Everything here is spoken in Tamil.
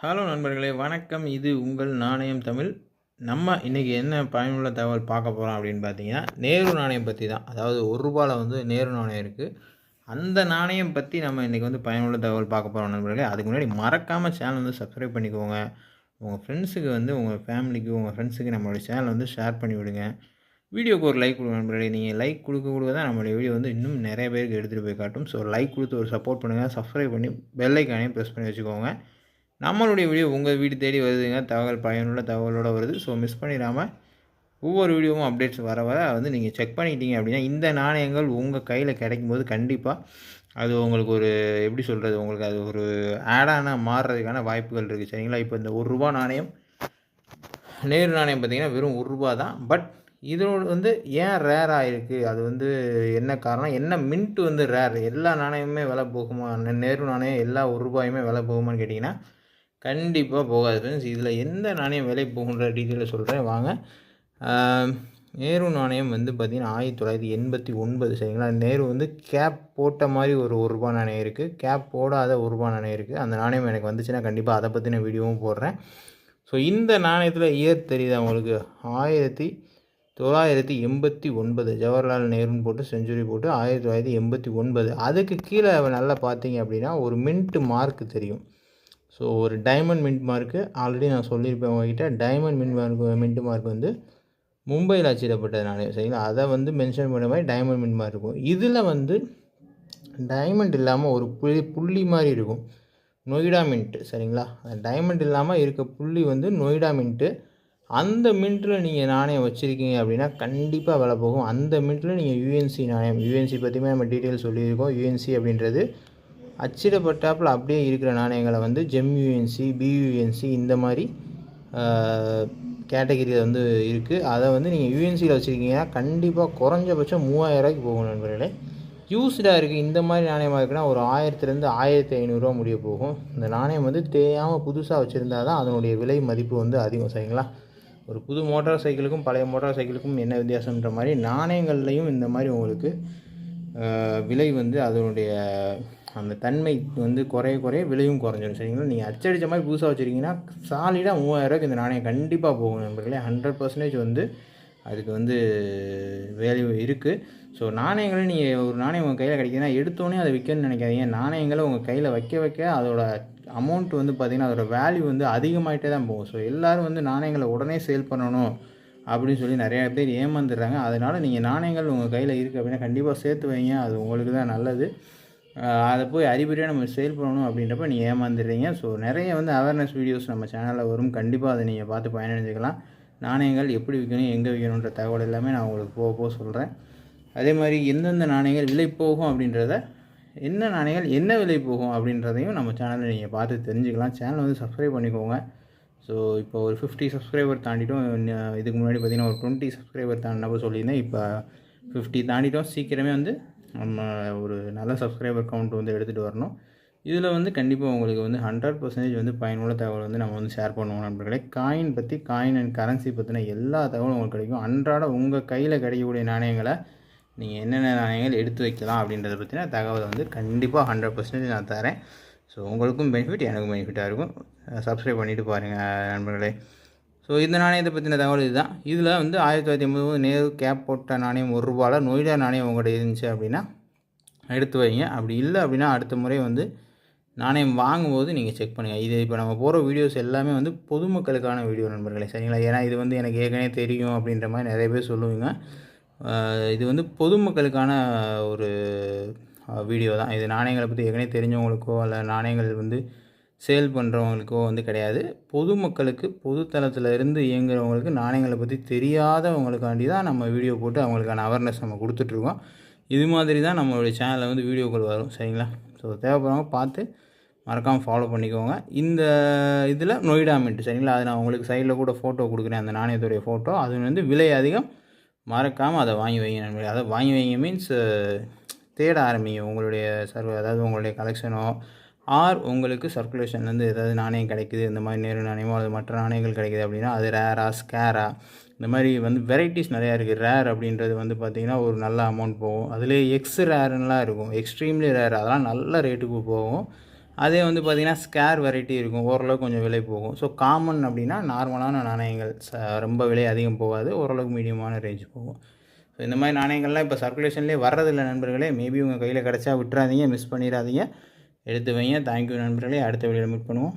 ஹலோ நண்பர்களே வணக்கம். இது உங்கள் நாணயம் தமிழ். நம்ம இன்றைக்கி என்ன பயனுள்ள தகவல் பார்க்க போகிறோம் அப்படின்னு பார்த்தீங்கன்னா நேரு நாணயம் பற்றி தான். அதாவது ஒரு ரூபாவில் வந்து நேரு நாணயம் இருக்குது அந்த நாணயம் பற்றி நம்ம இன்றைக்கி வந்து பயனுள்ள தகவல் பார்க்க போகிறோம் நண்பர்களே. அதுக்கு முன்னாடி மறக்காமல் சேனல் வந்து சப்ஸ்கிரைப் பண்ணிக்கோங்க. உங்கள் ஃப்ரெண்ட்ஸுக்கு வந்து உங்கள் ஃபேமிலிக்கு உங்கள் ஃப்ரெண்ட்ஸுக்கு நம்மளுடைய சேனல் வந்து ஷேர் பண்ணி விடுங்க. வீடியோக்கு ஒரு லைக் கொடுங்க நண்பர்களே. நீங்கள் லைக் கொடுக்க கொடுக்க தான் நம்மளுடைய வீடியோ வந்து இன்னும் நிறைய பேருக்கு எடுத்துகிட்டு போய் காட்டும். ஸோ லைக் கொடுத்து ஒரு சப்போர்ட் பண்ணுங்கள் சப்ஸ்கிரைப் பண்ணி பெல் ஐக்கானையும் ப்ரெஸ் பண்ணி வச்சுக்கோங்க. நம்மளுடைய வீடியோ உங்கள் வீடு தேடி வருதுங்க. தகவல் பயனுள்ள தகவலோடு வருது. ஸோ மிஸ் பண்ணிடாமல் ஒவ்வொரு வீடியோவும் அப்டேட்ஸ் வர வர வந்து நீங்கள் செக் பண்ணிட்டீங்க அப்படின்னா இந்த நாணயங்கள் உங்கள் கையில் கிடைக்கும் போது கண்டிப்பாக அது உங்களுக்கு ஒரு எப்படி சொல்கிறது உங்களுக்கு அது ஒரு ஆடான மாறுறதுக்கான வாய்ப்புகள் இருக்குது சரிங்களா? இப்போ இந்த ஒரு ரூபா நாணயம் நேரு நாணயம் பார்த்திங்கன்னா வெறும் ஒரு ரூபா தான். பட் இதோட வந்து ஏன் ரேராக இருக்குது அது வந்து என்ன காரணம்? என்ன மின்ட்டு வந்து ரேர் எல்லா நாணயமுமே விலை போகுமா? நேரு நாணயம் எல்லா ஒரு ரூபாயுமே விலை போகுமான்னு கேட்டிங்கன்னா கண்டிப்பாக போகாது ஃப்ரெண்ட்ஸ் இதில் எந்த நாணயம் விலை போகுன்ற டீட்டெயிலில் சொல்கிறேன் வாங்க. நேரு நாணயம் வந்து பார்த்திங்கன்னா ஆயிரத்தி தொள்ளாயிரத்தி எண்பத்தி ஒன்பது சரிங்களா? நேரு வந்து கேப் போட்ட மாதிரி ஒரு ஒரு ரூபா நாணயம் இருக்குது கேப் போடாத ஒரு ரூபா நாணயம் இருக்குது அந்த நாணயம் எனக்கு வந்துச்சுன்னா கண்டிப்பாக அதை பற்றின வீடியோவும் போடுறேன். ஸோ இந்த நாணயத்தில் இயர் தெரியுது அவங்களுக்கு ஆயிரத்தி தொள்ளாயிரத்தி எண்பத்தி ஒன்பது. ஜவஹர்லால் நேருன்னு போட்டு செஞ்சுரி போட்டு ஆயிரத்தி தொள்ளாயிரத்தி எண்பத்தி ஒன்பது. அதுக்கு கீழே நல்லா பார்த்தீங்க அப்படின்னா ஒரு மின்ட்டு மார்க் தெரியும். ஸோ ஒரு டைமண்ட் மின்ட் மார்க்கு ஆல்ரெடி நான் சொல்லியிருப்பேன் உங்ககிட்ட. Diamond mint mark mint mark வந்து மும்பையில் அச்சிடப்பட்டது நாணயம் சரிங்களா? அதை வந்து மென்ஷன் பண்ண மாதிரி டைமண்ட் மின்ட் மார்க் இருக்கும். இதில் வந்து டைமண்ட் இல்லாமல் ஒரு புள்ளி புள்ளி மாதிரி இருக்கும். நொய்டா மின்ட்டு சரிங்களா? டைமண்ட் இல்லாமல் இருக்க புள்ளி வந்து நொய்டா மின்ட்டு அந்த மின்ட்டில் நீங்கள் நாணயம் வச்சுருக்கீங்க அப்படின்னா கண்டிப்பாக விலை போகும். அந்த மின்ட்டில் நீங்கள் யூஎன்சி நாணயம் யூஎன்சி பற்றியுமே நம்ம டீட்டெயில் சொல்லியிருக்கோம். யூஎன்சி அப்படின்றது அச்சிடப்பட்டாப்பில் அப்படியே இருக்கிற நாணயங்களை வந்து ஜெம்யூஎன்சி பியூஎன்சி இந்த மாதிரி கேட்டகரியில் வந்து இருக்குது அதை வந்து நீங்கள் யூஎன்சியில் வச்சுருக்கீங்கன்னா கண்டிப்பாக குறைஞ்சபட்சம் மூவாயிரரூவாய்க்கு போகணும் போகும் நண்பர்களே. யூஸ்டாக இருக்குது இந்த மாதிரி நாணயமாக இருக்குன்னா ஒரு ஆயிரத்துலேருந்து ஆயிரத்தி ஐநூறுரூவா முடிய போகும். இந்த நாணயம் வந்து தேயாமல் புதுசாக வச்சுருந்தா தான் அதனுடைய விலை மதிப்பு வந்து அதிகம் சரிங்களா? ஒரு புது மோட்டார் சைக்கிளுக்கும் பழைய மோட்டார் சைக்கிளுக்கும் என்ன வித்தியாசம்ன்ற மாதிரி நாணயங்கள்லையும் இந்த மாதிரி உங்களுக்கு விலை வந்து அதனுடைய அந்த தன்மை வந்து குறைய குறைய விலையும் குறைஞ்சிடும் சரிங்களா? நீங்கள் அச்சடித்த மாதிரி புதுசாக வச்சுருக்கீங்கன்னா சாலிடாக மூவாயிரரூவாய்க்கு இந்த நாணயம் கண்டிப்பாக போகும் நண்பர்களே. ஹண்ட்ரட் பர்சன்டேஜ் வந்து அதுக்கு வந்து வேல்யூ இருக்குது ஸோ நாணயங்களை நீங்கள் ஒரு நாணயம் உங்கள் கையில் கிடைக்குதுன்னா எடுத்தோடனே அதை விற்கணும்னு நினைக்காதீங்க. நாணயங்களை உங்கள் கையில் வைக்க வைக்க அதோட அமௌண்ட் வந்து பார்த்திங்கன்னா அதோட வேல்யூ வந்து அதிகமாகிட்டே தான் போகும். ஸோ எல்லோரும் வந்து நாணயங்களை உடனே சேல் பண்ணணும் அப்படின்னு சொல்லி நிறையா பேர் ஏமாந்துடுறாங்க. அதனால் நீங்கள் நாணயங்கள் உங்கள் கையில் இருக்குது அப்படின்னா கண்டிப்பாக சேர்த்து வைங்க. அது உங்களுக்கு தான் நல்லது. அதை போய் அறிபறியாக நம்ம சேல் பண்ணணும் அப்படின்றப்ப நீங்கள் ஏமாந்துடுறீங்க. ஸோ நிறைய வந்து அவேர்னஸ் வீடியோஸ் நம்ம சேனலில் வரும். கண்டிப்பாக அதை நீங்கள் பார்த்து பயனடைஞ்சிக்கலாம். நாணயங்கள் எப்படி விற்கணும் எங்கே விற்கணுன்ற தகவல் எல்லாமே நான் உங்களுக்கு போக போக சொல்கிறேன் அதே மாதிரி எந்தெந்த நாணயங்கள் விலை போகும் அப்படின்றத என்ன நாணயங்கள் என்ன விலை போகும் அப்படின்றதையும் நம்ம சேனலில் நீங்கள் பார்த்து தெரிஞ்சுக்கலாம். சேனல் வந்து சப்ஸ்கிரைப் பண்ணிக்கோங்க. ஸோ இப்போ ஒரு ஃபிஃப்டி சப்ஸ்கிரைபர் தாண்டிட்டோம். இதுக்கு முன்னாடி பார்த்தீங்கன்னா ஒரு டுவெண்ட்டி சப்ஸ்கிரைபர் தாண்டினப்போ சொல்லியிருந்தேன். இப்போ ஃபிஃப்டி தாண்டிட்டோம். சீக்கிரமே வந்து நம்ம ஒரு நல்ல சப்ஸ்கிரைபர் கவுண்ட் வந்து எடுத்துகிட்டு வரணும். இதில் வந்து கண்டிப்பாக உங்களுக்கு வந்து ஹண்ட்ரட் பர்சன்டேஜ் வந்து பயனுள்ள தகவல் வந்து நம்ம வந்து ஷேர் பண்ணுவோம் நண்பர்களே. காயின் பற்றி காயின் அண்ட் கரன்சி பற்றின எல்லா தகவலும் உங்களுக்கு கிடைக்கும். அன்றாட உங்கள் கையில் கிடைக்கக்கூடிய நாணயங்களை நீங்கள் என்னென்ன நாணயங்கள் எடுத்து வைக்கலாம் அப்படின்றத பற்றின தகவலை வந்து கண்டிப்பாக ஹண்ட்ரட் பர்சன்டேஜ் நான் தரேன். ஸோ உங்களுக்கும் பெனிஃபிட் எனக்கும் பெனிஃபிட்டாக இருக்கும். சப்ஸ்கிரைப் பண்ணிவிட்டு பாருங்கள் நண்பர்களே. ஸோ இந்த நாணயத்தை பற்றின தகவல் இதுதான். இதில் வந்து ஆயிரத்தி தொள்ளாயிரத்தி எண்பது நேரு கேப் போட்ட நாணயம் ஒரு ரூபாவில் நொய்டா நாணயம் உங்கள்கிட்ட இருந்துச்சு அப்படின்னா எடுத்து வைங்க. அப்படி இல்லை அப்படின்னா அடுத்த முறை வந்து நாணயம் வாங்கும்போது நீங்கள் செக் பண்ணுங்கள் இது இப்போ நம்ம போகிற வீடியோஸ் எல்லாமே வந்து பொதுமக்களுக்கான வீடியோ நண்பர்களே சரிங்களா? ஏன்னா இது வந்து எனக்கு ஏற்கனவே தெரியும் அப்படின்ற மாதிரி நிறைய பேர் சொல்லுவீங்க. இது வந்து பொதுமக்களுக்கான ஒரு வீடியோ தான். இது நாணயங்களை பற்றி ஏற்கனவே தெரிஞ்சவங்களுக்கோ அல்ல நாணயங்கள் வந்து சேல் பண்ணுறவங்களுக்கோ வந்து கிடையாது. பொதுமக்களுக்கு பொதுத்தளத்தில் இருந்து இயங்குறவங்களுக்கு நாணயங்களை பற்றி தெரியாதவங்களுக்காண்டி தான் நம்ம வீடியோ போட்டு அவங்களுக்கான அவேர்னஸ் நம்ம கொடுத்துட்ருக்கோம். இது மாதிரி தான் நம்மளுடைய சேனலில் வந்து வீடியோக்கள் வரும். சரிங்களா? ஸோ தேவைப்படுறவங்க பார்த்து மறக்காமல் ஃபாலோ பண்ணிக்கோங்க. இந்த இதில் நொய்டா மின்ட் சரிங்களா? அது நான் உங்களுக்கு சைடில் கூட ஃபோட்டோ கொடுக்குறேன். அந்த நாணயத்துடைய ஃபோட்டோ அது வந்து விலை அதிகம். மறக்காமல் அதை வாங்கி வைங்க நண்பர்களே. அதை வாங்கி வைங்க மீன்ஸ் தேட ஆரம்பிங்க. உங்களுடைய சர்வ அதாவது உங்களுடைய கலெக்ஷனோ ஆர் உங்களுக்கு சர்க்குலேஷன்லேருந்து ஏதாவது நாணயம் கிடைக்குது இந்த மாதிரி நேரு நாணயமோ அல்லது மற்ற நாணயங்கள் கிடைக்குது அப்படின்னா அது ரேரா ஸ்கேரா இந்த மாதிரி வந்து வெரைட்டிஸ் நிறையா இருக்குது ரேர் அப்படின்றது வந்து பார்த்திங்கன்னா ஒரு நல்ல அமௌண்ட் போகும். அதிலே எக்ஸ் ரேருன்னெலாம் இருக்கும். எக்ஸ்ட்ரீம்லி ரேர் அதெல்லாம் நல்ல ரேட்டுக்கு போகும். அதே வந்து பார்த்திங்கன்னா ஸ்கேர் வெரைட்டி இருக்கும். ஓரளவுக்கு கொஞ்சம் விலை போகும். ஸோ காமன் அப்படின்னா நார்மலான நாணயங்கள். ச ரொம்ப விலை அதிகம் போகாது. ஓரளவுக்கு மீடியமான ரேஞ்ச் போகும். ஸோ இந்த மாதிரி நாணயங்கள்லாம் இப்போ சர்க்குலேஷன்லேயே வர்றதில்லை நண்பர்களே. மேபி உங்கள் கையில் கிடச்சா விட்டுறாதீங்க மிஸ் பண்ணிடாதீங்க. எடுத்து வைங்க தேங்க்யூ நண்பர்களே. அடுத்த வீடியோவில் மீட் பண்ணுவோம்.